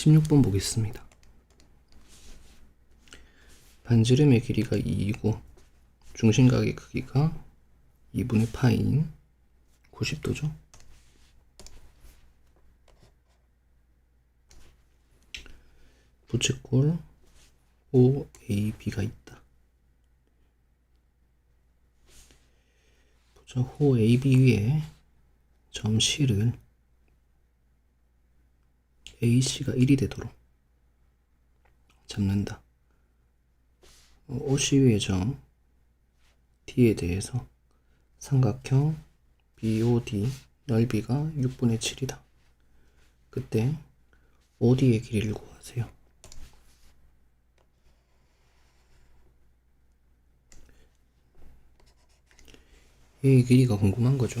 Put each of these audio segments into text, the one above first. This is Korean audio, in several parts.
16번 보겠습니다. 반지름의 길이가 2이고 중심각의 크기가 2분의 파인 90도죠. 부채꼴 OAB가 있다. 보자, 호 AB 위에 점 C를 AC가 1이 되도록 잡는다. 어, OC 점 D에 대해서 삼각형 BOD 넓이가 6분의 7이다. 그때 OD의 길이를 구하세요. 이 길이가 궁금한 거죠.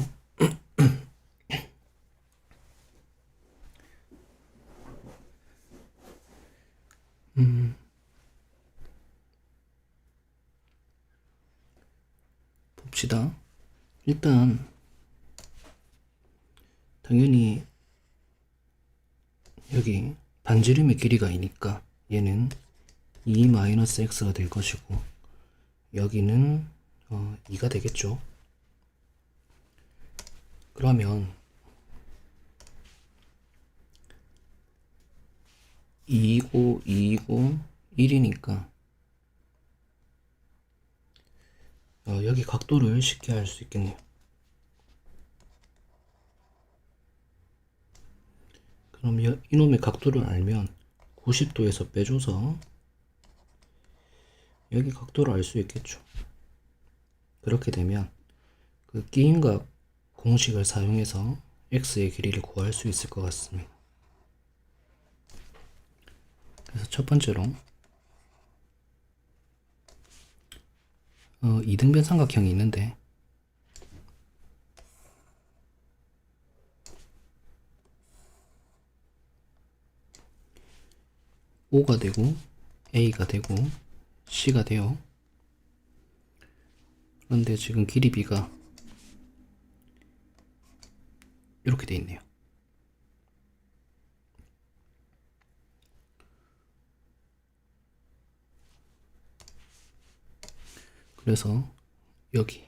봅시다. 일단 당연히 여기 반지름의 길이가 이니까 얘는 2-x가 될 것이고 여기는 어, 2가 되겠죠. 그러면 2고 2고 1이니까 어, 여기 각도를 쉽게 알 수 있겠네요. 그럼 여- 이놈의 각도를 알면 90도에서 빼줘서 여기 각도를 알 수 있겠죠. 그렇게 되면 그 끼임각 공식을 사용해서 x의 길이를 구할 수 있을 것 같습니다. 그래서 첫 번째로 어, 이등변 삼각형이 있는데 O가 되고 A가 되고 C가 돼요. 그런데 지금 길이 B가 이렇게 돼 있네요. 그래서 여기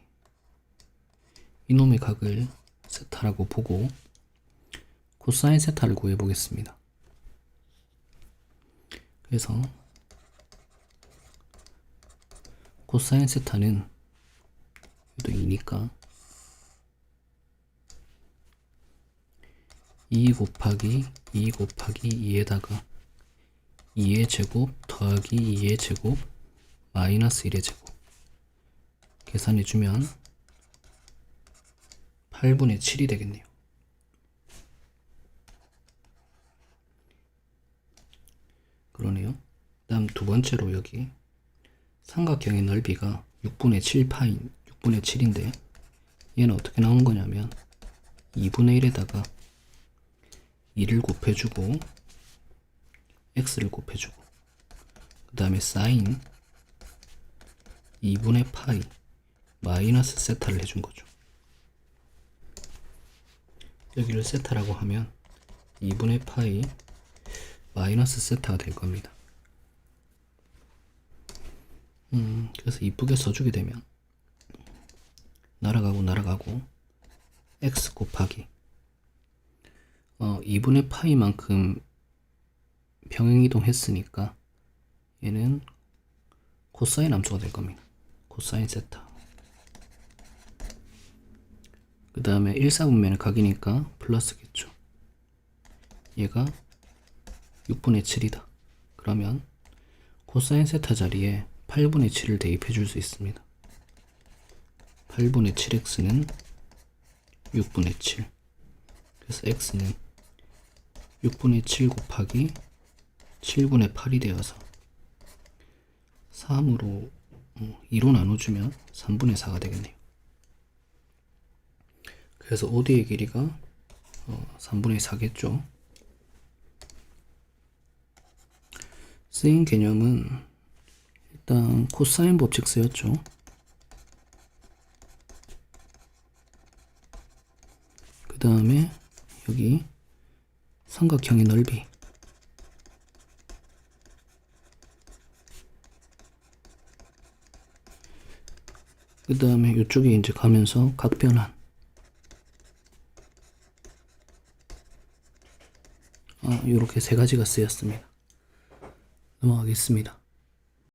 이놈의 각을 세타라고 보고 코사인 세타를 구해 보겠습니다. 그래서 코사인 세타는 또 2니까 2 곱하기 2 곱하기 2에다가 2의 제곱 더하기 2의 제곱 마이너스 1의 제곱 계산해주면 8분의 7이 되겠네요. 그러네요. 다음 두 번째로 여기 삼각형의 넓이가 6분의 7 파인 6분의 7인데 얘는 어떻게 나온 거냐면 2분의 1에다가 2를 곱해주고 x를 곱해주고 그 다음에 사인 2분의 파이 마이너스 세타를 해준 거죠. 여기를 세타라고 하면 2분의 파이 마이너스 세타가 될 겁니다. 음, 그래서 이쁘게 써주게 되면 날아가고 날아가고 x 곱하기 어, 2분의 파이만큼 평행이동 했으니까 얘는 코사인 함수가 될 겁니다. 코사인 세타. 그 다음에 1사분면의 각이니까 플러스겠죠. 얘가 6분의 7이다. 그러면 코사인 세타 자리에 8분의 7을 대입해 줄 수 있습니다. 8분의 7x는 6분의 7. 그래서 x는 6분의 7 곱하기 7분의 8이 되어서 3으로 2로 나눠주면 3분의 4가 되겠네요. 그래서 OD의 길이가 어, 3분의 4겠죠. 쓰인 개념은 일단 코사인 법칙 쓰였죠. 그 다음에 여기 삼각형의 넓이 그 다음에 이쪽에 이제 가면서 각변환 이렇게 세 가지가 쓰였습니다. 넘어가겠습니다.